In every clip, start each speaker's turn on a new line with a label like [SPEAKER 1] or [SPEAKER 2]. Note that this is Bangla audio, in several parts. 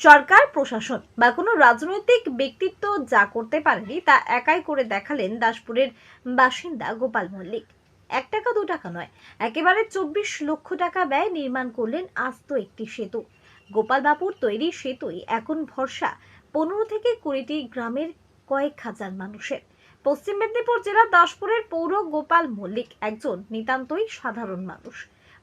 [SPEAKER 1] সরকার, প্রশাসন বা কোনো রাজনৈতিক ব্যক্তিত্ব যা করতে পারেনি তা একাই করে দেখালেন দাসপুরের বাসিন্দা গোপাল মল্লিক। এক টাকা, দু টাকা নয়, একেবারে চব্বিশ লক্ষ টাকা ব্যয় নির্মাণ করলেন আস্ত একটি সেতু। গোপাল বাবুর তৈরি সেতুই এখন ভরসা পনেরো থেকে কুড়িটি গ্রামের কয়েক হাজার মানুষের। পশ্চিম মেদিনীপুর জেলার দাসপুরের পৌর গোপাল মল্লিক একজন নিতান্তই সাধারণ মানুষ।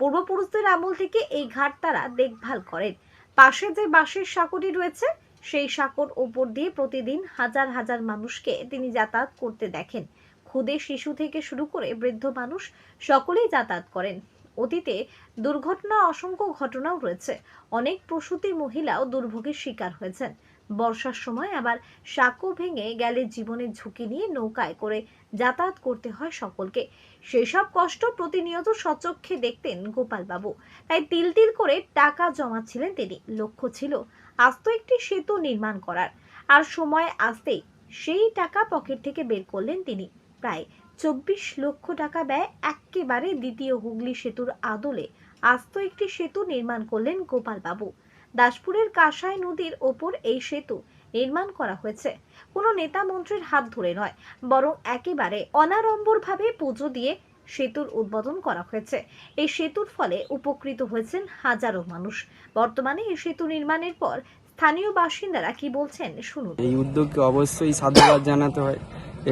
[SPEAKER 1] পূর্বপুরুষদের আমল থেকে এই ঘাট তারা দেখভাল করেন। পাশে যে বাঁশের সাঁকোটি রয়েছে, সেই সাঁকোর ওপর দিয়ে প্রতিদিন হাজার হাজার মানুষকে তিনি যাতায়াত করতে দেখেন। খুদে শিশু থেকে শুরু করে বৃদ্ধ মানুষ সকলেই যাতায়াত করেন। অতীতে দুর্ঘটনা, অসংখ্য ঘটনাও রয়েছে। অনেক প্রসূতি মহিলাও দুর্ভোগের শিকার হয়েছেন। বর্ষার সময় আবার সাঁকো ভেঙে গেলে জীবনের ঝুঁকি নিয়ে নৌকায় করে যাতায়াত করতে হয় সকলকে। সেসব কষ্ট প্রতিনিয়ত সচক্ষে দেখতেন গোপালবাবু। তাই তিল তিল করে টাকা জমাচ্ছিলেন তিনি। লক্ষ্য ছিল, আস্ত একটি সেতু নির্মাণ করার। আর সময় আসতেই সেই টাকা পকেট থেকে বের করলেন তিনি। প্রায় চব্বিশ লক্ষ টাকা ব্যয় একেবারে দ্বিতীয় হুগলি সেতুর আদলে আস্ত একটি সেতু নির্মাণ করলেন গোপালবাবু। দাসপুরের কাঁসাই নদীর ওপর এই সেতু নির্মাণ করা হয়েছে। কোনো নেতা মন্ত্রীর হাত ধরে নয়, বরং একেবারে অনাড়ম্বরভাবে পুজো দিয়ে সেতুর উদ্বোধন করা হয়েছে। এই সেতুর ফলে উপকৃত হয়েছেন হাজারো মানুষ। বর্তমানে এই সেতু নির্মাণের পর স্থানীয় বাসিন্দারা কি বলছেন শুনুন।
[SPEAKER 2] এই উদ্যোগকে অবশ্যই সাধুবাদ জানাতে হয়।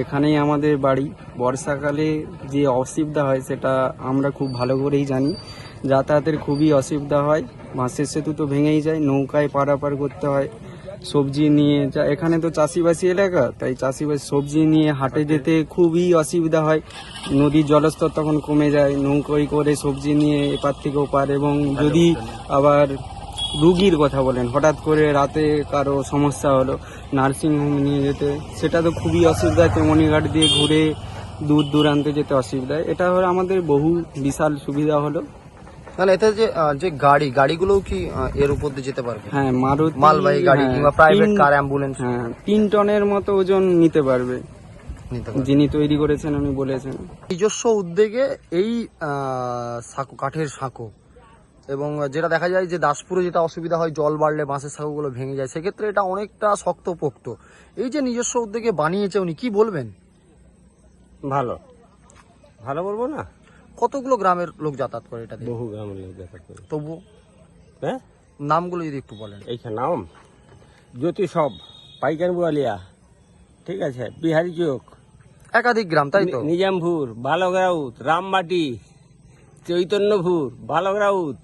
[SPEAKER 2] এখানেই আমাদের বাড়ি। বর্ষাকালে যে অসুবিধা হয়, সেটা আমরা খুব ভালো করেই জানি। যাতায়াতের খুবই অসুবিধা হয়। বাঁশের সেতু তো ভেঙেই যায়, নৌকায় পারাপার করতে হয়, সবজি নিয়ে যা, এখানে তো চাষিবাসী এলাকা, তাই চাষিবাসী সবজি নিয়ে হাটে যেতে খুবই অসুবিধা হয়। নদীর জলস্তর তখন কমে যায়, নৌকোয় করে সবজি নিয়ে এপার থেকে ওপার এবং যদি আবার রুগীর কথা বলেন, হঠাৎ করে রাতে কারও সমস্যা হলো নার্সিংহোম নিয়ে যেতে, সেটা তো খুবই অসুবিধা তেমনিঘাট দিয়ে ঘুরে দূর দূরান্তে যেতে অসুবিধা, এটা হলো আমাদের বহু বিশাল সুবিধা হলো।
[SPEAKER 3] তাহলে এতে যে যে গাড়ি গাড়িগুলোও কি এর উপর দিয়ে যেতে পারবে?
[SPEAKER 2] হ্যাঁ মারুতি
[SPEAKER 3] মালবাহী গাড়ি
[SPEAKER 2] হ্যাঁ,
[SPEAKER 3] কিংবা প্রাইভেট কার অ্যাম্বুলেন্স
[SPEAKER 2] হ্যাঁ তিন টনের মতো ওজন নিতে পারবে। যিনি তৈরি করেছেন উনি বলেছেন।
[SPEAKER 3] নিজস্ব উদ্যোগে এই সাঁকো কাঠের সাঁকো এবং যেটা দেখা যায় যে দাসপুরে যেটা অসুবিধা হয় জল বাড়লে বাঁশের সাঁকোগুলো ভেঙে যায় সেক্ষেত্রে এটা অনেকটা শক্তপোক্ত। এই যে নিজস্ব উদ্যোগে বানিয়েছে উনি কি বলবেন?
[SPEAKER 4] ভালো। ভালো বলব না?
[SPEAKER 3] কতগুলো গ্রামের লোক যাতায়াত করে এটা দিয়ে?
[SPEAKER 4] বহু গ্রামের লোক যাতায়াত করে।
[SPEAKER 3] তবু
[SPEAKER 4] হ্যাঁ?
[SPEAKER 3] নামগুলো যদি একটু বলেন।
[SPEAKER 4] এইখানে নাম? জ্যোতি সব পাইকান বুয়ালিয়া ঠিক আছে বিহারি চোক।
[SPEAKER 3] একাধিক গ্রাম তাই তো?
[SPEAKER 4] নিজামপুর বালগ্রাউত রামবাটি চৈতন্যপুর বালগ্রাউত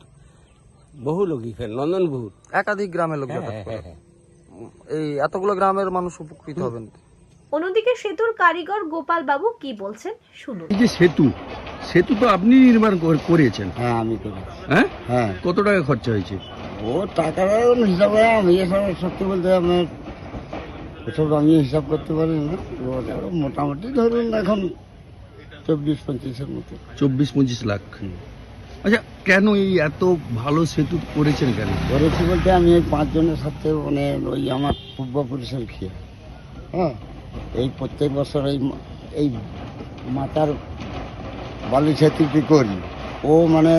[SPEAKER 4] বহু লোক এখানে নন্দনপুর।
[SPEAKER 3] একাধিক গ্রামের লোক
[SPEAKER 4] হ্যাঁ,
[SPEAKER 3] যাতায়াত করে।
[SPEAKER 4] হ্যাঁ, হ্যাঁ।
[SPEAKER 3] এই এতগুলো গ্রামের মানুষ উপকৃত হবেন?
[SPEAKER 1] অন্যদিকে সেতুর কারিগর গোপাল বাবু কি বলছেন? শুনুন।
[SPEAKER 5] এই যে সেতু সেতু তো আপনি নির্মাণ কর- করেছেন।
[SPEAKER 6] হ্যাঁ আমি করি
[SPEAKER 5] হ্যাঁ?
[SPEAKER 6] হ্যাঁ।
[SPEAKER 5] কত টাকা খরচা হয়েছে?
[SPEAKER 6] ও টাকার হিসাবে আমি এসব সত্যি বলতে আমার এসব আমি হিসাব করতে পারি না। এবার মোটামুটি ধরুন এখন চব্বিশ পঁচিশের মতো।
[SPEAKER 5] চব্বিশ পঁচিশ লাখ। আচ্ছা কেন এই এত ভালো সেতু করেছেন কেন?
[SPEAKER 6] করেছি বলতে আমি এই পাঁচজনের সাথে মানে ওই আমার পূর্বপুরুষের খেয়ে। হ্যাঁ? এই প্রত্যেক বছর এই এই মাতার বালি সেতুটি করি? ও মানে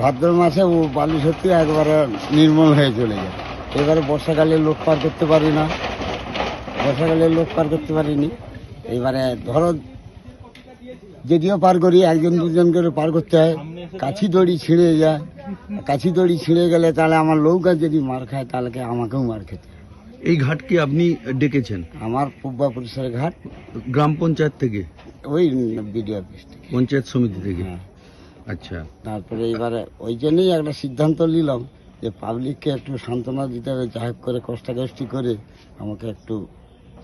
[SPEAKER 6] ভাদ্র মাসে ও বালি সেতু একবারে নির্মল হয়ে চলে যায়। এবারে বর্ষাকালে লোক পার করতে পারি না। বর্ষাকালে লোক পার করতে পারিনি। এবারে ধরো, যদিও পার করি, একজন দুজন করে পার করতে হয়। কাছি দড়ি ছিঁড়ে যায়। কাছি দড়ি ছিঁড়ে গেলে তাহলে আমার নৌকা যদি মার খায়, তাহলে আমাকেও মার খেতে।
[SPEAKER 5] এই ঘাটকে আপনি ডেকেছেন?
[SPEAKER 6] আমার পূর্বাপুরুষের ঘাট
[SPEAKER 5] গ্রাম পঞ্চায়েত থেকে?
[SPEAKER 6] ওই বিডিও অফিস থেকে।
[SPEAKER 5] পঞ্চায়েত সমিতি থেকে?
[SPEAKER 6] হ্যাঁ।
[SPEAKER 5] আচ্ছা।
[SPEAKER 6] তারপরে এবারে ওই জন্যই একটা সিদ্ধান্ত নিলাম যে পাবলিককে একটু সান্ত্বনা দিতে হবে যা করে কষ্টাকষ্টি করে আমাকে একটু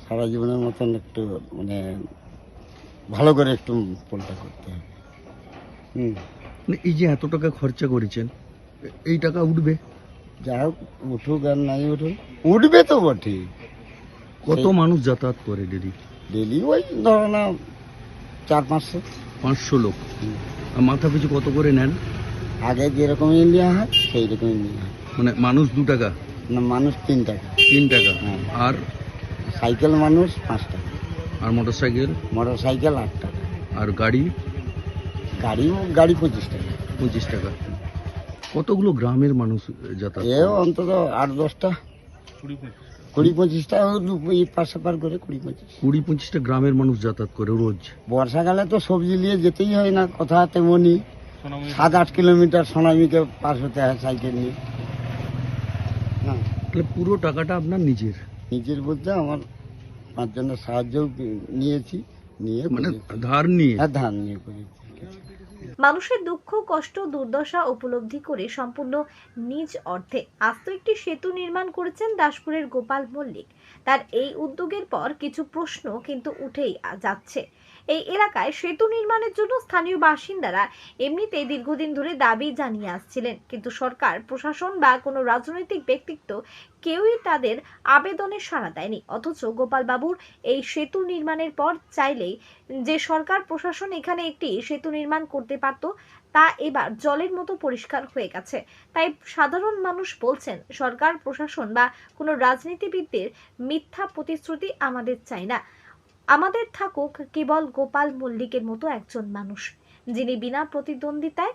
[SPEAKER 6] সারা জীবনের মতন একটু মানে ভালো করে একটু পোলটা করতে হবে। হুম।
[SPEAKER 5] মানে এই যে এত টাকা খরচা করেছেন এই টাকা উঠবে?
[SPEAKER 6] যা হোক উঠুক আর নাই উঠুক। উঠবে তো বটে।
[SPEAKER 5] কত মানুষ যাতায়াত করে ডেলি?
[SPEAKER 6] ডেলি ওই ধরো না চার পাঁচশো।
[SPEAKER 5] পাঁচশো লোক। আর মাথা পিছু কত করে নেন?
[SPEAKER 6] আগে যেরকম ইন্ডিয়া হয় সেই রকম ইন্ডিয়া হয়।
[SPEAKER 5] মানে মানুষ দু টাকা?
[SPEAKER 6] না মানুষ তিন টাকা।
[SPEAKER 5] তিন টাকা?
[SPEAKER 6] হ্যাঁ।
[SPEAKER 5] আর?
[SPEAKER 6] সাইকেল মানুষ পাঁচ টাকা।
[SPEAKER 5] আর মোটর সাইকেল
[SPEAKER 6] মোটর সাইকেল আট টাকা।
[SPEAKER 5] আর গাড়ি?
[SPEAKER 6] গাড়ি গাড়ি পঁচিশ টাকা।
[SPEAKER 5] পঁচিশ টাকা। কতগুলো গ্রামের মানুষ যাতায়াত
[SPEAKER 6] অন্তত আট দশটা। কুড়ি পঁচিশটা করে কুড়ি পঁচিশ।
[SPEAKER 5] কুড়ি পঁচিশটা গ্রামের মানুষ যাতায়াত করে রোজ?
[SPEAKER 6] বর্ষাকালে তো সবজি নিয়ে যেতেই হয় না কথা তেমনই সাত আট কিলোমিটার সোনামিকে পার হতে হয় সাইকেল নিয়ে।
[SPEAKER 5] তাহলে পুরো টাকাটা আপনার নিজের?
[SPEAKER 6] নিজের বলতে আমার পাঁচজনের সাহায্যও নিয়েছি নিয়ে
[SPEAKER 5] মানে ধার নিয়ে?
[SPEAKER 6] হ্যাঁ ধান নিয়ে করেছি।
[SPEAKER 1] মানুষের দুঃখ, কষ্ট, দুর্দশা উপলব্ধি করে সম্পূর্ণ নিজ অর্থে আস্ত একটি সেতু নির্মাণ করেছেন দাসপুরের গোপাল মল্লিক। তার এই উদ্যোগের পর কিছু প্রশ্ন কিন্তু উঠেই যাচ্ছে। এই এলাকায় সেতু নির্মাণের জন্য স্থানীয় বাসিন্দারা এমনিতেই দীর্ঘদিন ধরে দাবি জানিয়ে আসছিলেন। কিন্তু সরকার, প্রশাসন বা কোনো রাজনৈতিক ব্যক্তিত্ব কেউই তাদের আবেদনে সাড়া দেয়নি। অথচ গোপালবাবুর এই সেতু নির্মাণের পর চাইলেই যে সরকার, প্রশাসন এখানে একটি সেতু নির্মাণ করতে পারত, তা এবার জলের মতো পরিষ্কার হয়ে গেছে। তাই সাধারণ মানুষ বলছেন, সরকার, প্রশাসন বা কোনো রাজনীতিবিদদের মিথ্যা প্রতিশ্রুতি আমাদের চাই না। আমাদের থাকুক কেবল গোপাল মল্লিকের মতো একজন মানুষ, যিনি বিনা প্রতিদ্বন্দ্বিতায়